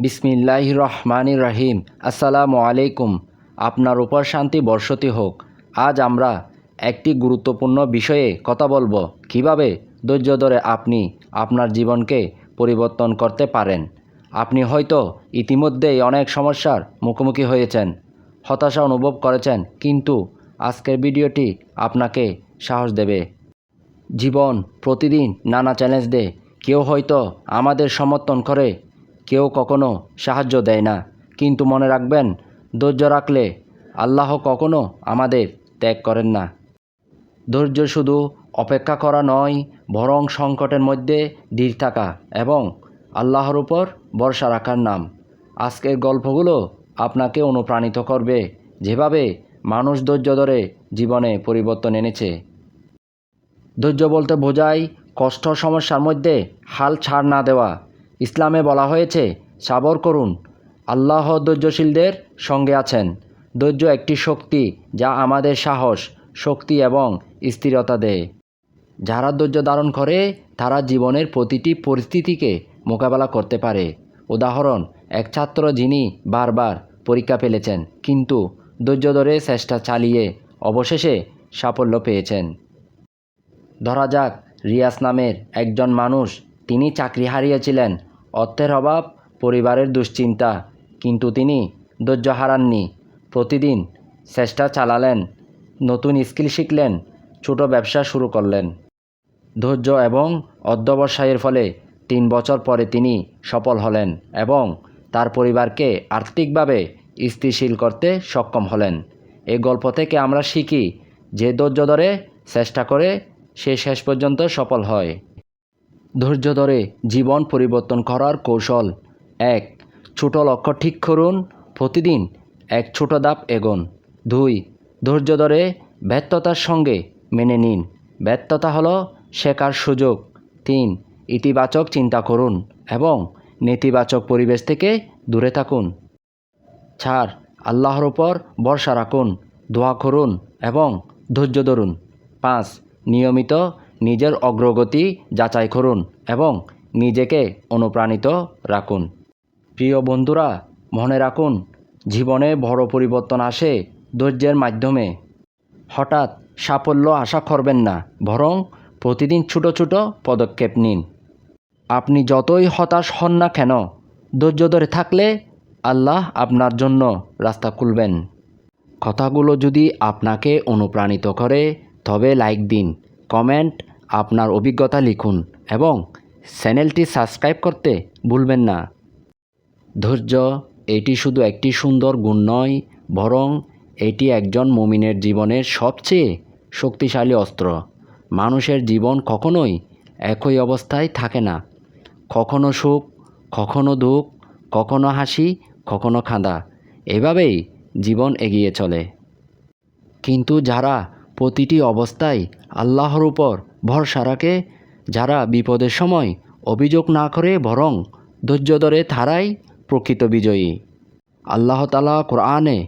বিসমিল্লাহ রহমান রাহিম আসসালামু আলাইকুম আপনার উপর শান্তি বর্ষতি হোক। আজ আমরা একটি গুরুত্বপূর্ণ বিষয়ে কথা বলব। কীভাবে ধৈর্য ধরে আপনি আপনার জীবনকে পরিবর্তন করতে পারেন? আপনি হয়তো ইতিমধ্যেই অনেক সমস্যার মুখোমুখি হয়েছেন, হতাশা অনুভব করেছেন, কিন্তু আজকের ভিডিওটি আপনাকে সাহস দেবে। জীবন প্রতিদিন নানা চ্যালেঞ্জ দেয়। কেউ হয়তো আমাদের সমর্থন করে কেউ কখনো সাহায্য দেয় না। কিন্তু মনে রাখবেন, ধৈর্য রাখলে আল্লাহ কখনো আমাদের ত্যাগ করেন না। ধৈর্য শুধু অপেক্ষা করা নয়, বরং সংকটের মধ্যে ধীর থাকা এবং আল্লাহর উপর ভরসা রাখার নাম। আজকের গল্পগুলো আপনাকে অনুপ্রাণিত করবে যেভাবে মানুষ ধৈর্য ধরে জীবনে পরিবর্তন এনেছে। ধৈর্য বলতে বোঝায় কষ্ট সমস্যার মধ্যে হাল ছাড় না দেওয়া। ইসলামে বলা হয়েছে, সাবর করুন। আল্লাহ ধৈর্যশীলদের সঙ্গে আছেন। ধৈর্য একটি শক্তি যা আমাদের সাহস, শক্তি এবং স্থিরতা দেয়। যারা ধৈর্য ধারণ করে, তারা জীবনের প্রতিটি পরিস্থিতিকে মোকাবেলা করতে পারে। উদাহরণ, এক ছাত্র যিনি বারবার পরীক্ষা ফেলেছেন, কিন্তু ধৈর্য ধরে চেষ্টা চালিয়ে অবশেষে সাফল্য পেয়েছেন। ধরা যাক রিয়াস নামের একজন মানুষ, তিনি চাকরি হারিয়েছিলেন অর্থের অভাব, পরিবারের দুশ্চিন্তা। কিন্তু তিনি ধৈর্য হারাননি। প্রতিদিন চেষ্টা চালালেন, নতুন স্কিল শিখলেন, ছোট ব্যবসা শুরু করলেন। ধৈর্য এবং অধ্যবসায়ের ফলে তিন বছর পরে তিনি সফল হলেন এবং তার পরিবারকে আর্থিকভাবে স্থিতিশীল করতে সক্ষম হলেন। এই গল্প থেকে আমরা শিখি, যে ধৈর্য ধরে চেষ্টা করে সে শেষ পর্যন্ত সফল হয়। ধৈর্য ধরে জীবন পরিবর্তন করার কৌশল। এক, ছোট লক্ষ্য ঠিক করুন। প্রতিদিন এক ছোট ধাপ এগোন। দুই, ধৈর্য ধরে ব্যর্থতার সঙ্গে মেনে নিন। ব্যর্থতা হলো শেখার সুযোগ। তিন, ইতিবাচক চিন্তা করুন এবং নেতিবাচক পরিবেশ থেকে দূরে থাকুন। চার, আল্লাহর ওপর ভরসা রাখুন। দোয়া করুন এবং ধৈর্য ধরুন। পাঁচ, নিয়মিত নিজের অগ্রগতি যাচাই করুন এবং নিজেকে অনুপ্রাণিত রাখুন। প্রিয় বন্ধুরা, মনে রাখুন, জীবনে বড় পরিবর্তন আসে ধৈর্যের মাধ্যমে। হঠাৎ সাফল্য আশা করবেন না, বরং প্রতিদিন ছোট ছোট পদক্ষেপ নিন। আপনি যতই হতাশ হন না কেন, ধৈর্য ধরে থাকলে আল্লাহ আপনার জন্য রাস্তা খুলবেন। কথাগুলো যদি আপনাকে অনুপ্রাণিত করে, তবে লাইক দিন, কমেন্ট আপনার অভিজ্ঞতা লিখুন এবং চ্যানেলটি সাবস্ক্রাইব করতে ভুলবেন না। ধৈর্য, এটি শুধু একটি সুন্দর গুণ নয়, বরং এটি একজন মুমিনের জীবনের সবচেয়ে শক্তিশালী অস্ত্র। মানুষের জীবন কখনোই একই অবস্থায় থাকে না। কখনো সুখ, কখনো দুঃখ, কখনো হাসি, কখনো খাঁদা। এভাবেই জীবন এগিয়ে চলে। কিন্তু যারা প্রতিটি অবস্থায় আল্লাহর উপর ভরসা রাখে, যারা বিপদের সময় অভিযোগ না করে বরং ধৈর্য ধরে তারাই প্রকৃত বিজয়ী। আল্লাহ তালা কোরআনে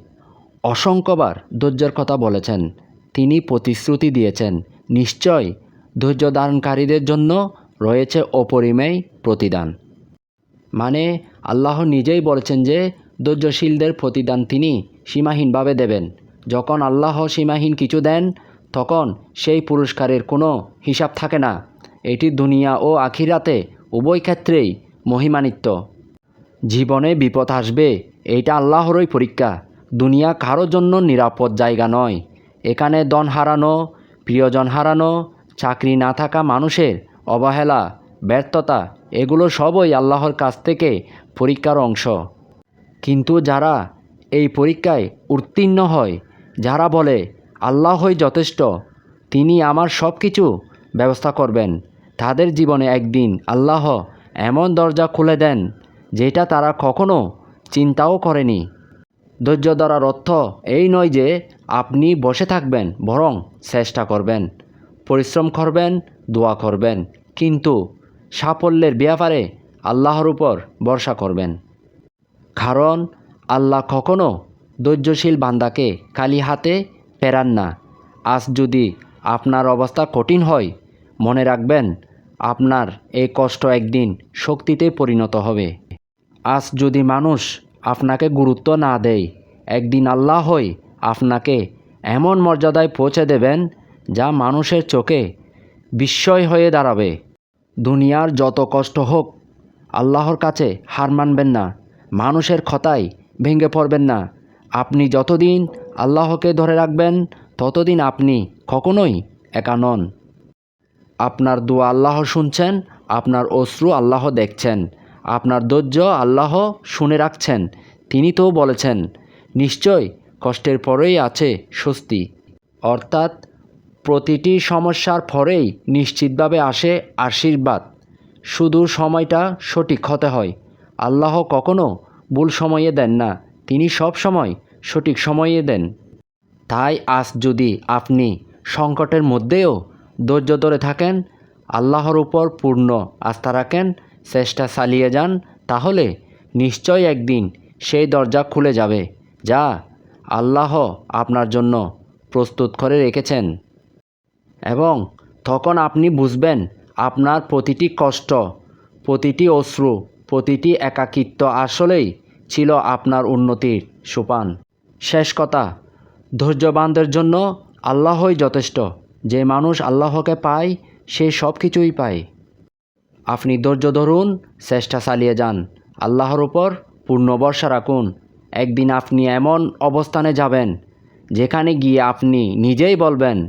অসংখ্যবার ধৈর্যের কথা বলেছেন। তিনি প্রতিশ্রুতি দিয়েছেন, নিশ্চয় ধৈর্য দানকারীদের জন্য রয়েছে অপরিমেয় প্রতিদান। মানে আল্লাহ নিজেই বলেছেন যে, ধৈর্যশীলদের প্রতিদান তিনি সীমাহীনভাবে দেবেন। যখন আল্লাহ সীমাহীন কিছু দেন তখন সেই পুরস্কারের কোনো হিসাব থাকে না। এটি দুনিয়া ও আখিরাতে উভয় ক্ষেত্রেই মহিমানিত্য জীবনে বিপদ আসবে, এইটা আল্লাহরই পরীক্ষা। দুনিয়া কারোর জন্য নিরাপদ জায়গা নয়। এখানে দন হারানো, প্রিয়জন হারানো, চাকরি না থাকা মানুষের অবহেলা, ব্যর্থতা, এগুলো সবই আল্লাহর কাছ থেকে পরীক্ষার অংশ। কিন্তু যারা এই পরীক্ষায় উত্তীর্ণ হয়, যারা বলে আল্লাহই যথেষ্ট। তিনি আমার সব কিছু ব্যবস্থা করবেন। তাদের জীবনে একদিন আল্লাহ এমন দরজা খুলে দেন, যেটা তারা কখনো চিন্তাও করেনি। ধৈর্য ধরার অর্থ এই নয় যে আপনি বসে থাকবেন, বরং চেষ্টা করবেন। পরিশ্রম করবেন, দোয়া করবেন, কিন্তু সাফল্যের ব্যাপারে আল্লাহর উপর ভরসা করবেন। কারণ আল্লাহ কখনো ধৈর্যশীল বান্দাকে খালি হাতে ফেরান না। আজ যদি আপনার অবস্থা কঠিন হয়, মনে রাখবেন, আপনার এই কষ্ট একদিন শক্তিতে পরিণত হবে। আজ যদি মানুষ আপনাকে গুরুত্ব না দেয়, একদিন আল্লাহ আল্লাহই আপনাকে এমন মর্যাদায় পৌঁছে দেবেন যা মানুষের চোখে বিস্ময় হয়ে দাঁড়াবে। দুনিয়ার যত কষ্ট হোক, আল্লাহর কাছে হার মানবেন না। মানুষের ক্ষতায় ভেঙে পড়বেন না। আপনি যতদিন আল্লাহকে ধরে রাখবেন, ততদিন আপনি কখনোই একা নন। আপনার দোয়া আল্লাহ শুনছেন, আপনার অশ্রু আল্লাহ দেখছেন, আপনার ধৈর্য আল্লাহ শুনে রাখছেন, তিনি তো বলেছেন, নিশ্চয় কষ্টের পরেই আছে স্বস্তি। অর্থাৎ প্রতিটি সমস্যার পরেই নিশ্চিতভাবে আসে আশীর্বাদ। শুধু সময়টা সঠিক হতে হয়। আল্লাহ কখনো ভুল সময়ে দেন না, তিনি সব সময় সঠিক সময়ে দেন। তাই আজ যদি আপনি সংকটের মধ্যেও ধৈর্য ধরে থাকেন, আল্লাহর উপর পূর্ণ আস্থা রাখেন, চেষ্টা চালিয়ে যান, তাহলে নিশ্চয় একদিন সেই দরজা খুলে যাবে, যা আল্লাহ আপনার জন্য প্রস্তুত করে রেখেছেন। এবং তখন আপনি বুঝবেন আপনার প্রতিটি কষ্ট, প্রতিটি অশ্রু, প্রতিটি একাকিত্ব আসলেই ছিল আপনার উন্নতির সোপান। শেষ কথা, ধৈর্যবানদের জন্য আল্লাহই যথেষ্ট। যে মানুষ আল্লাহকে পায়, সে সব কিছুই পায়। আপনি ধৈর্য ধরুন, চেষ্টা চালিয়ে যান। আল্লাহর উপর পূর্ণ ভরসা রাখুন। একদিন আপনি এমন অবস্থানে যাবেন, যেখানে গিয়ে আপনি নিজেই বলবেন,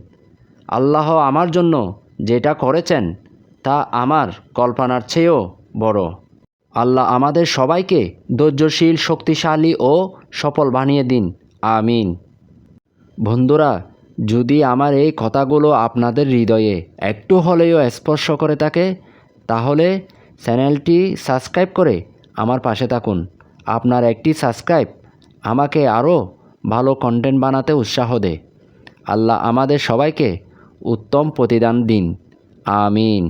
আল্লাহ আমার জন্য যেটা করেছেন, তা আমার কল্পনার চেয়েও বড়। আল্লাহ আমাদের সবাইকে ধৈর্যশীল, শক্তিশালী ও সফল বানিয়ে দিন। আমিন। বন্ধুরা, যদি আমার এই কথাগুলো আপনাদের হৃদয়ে একটু হলেও স্পর্শ করে থাকে, তাহলে চ্যানেলটি সাবস্ক্রাইব করে আমার পাশে থাকুন। আপনার একটি সাবস্ক্রাইব আমাকে আরও ভালো কন্টেন্ট বানাতে উৎসাহ দেয়। আল্লাহ আমাদের সবাইকে উত্তম প্রতিদান দিন। আমিন।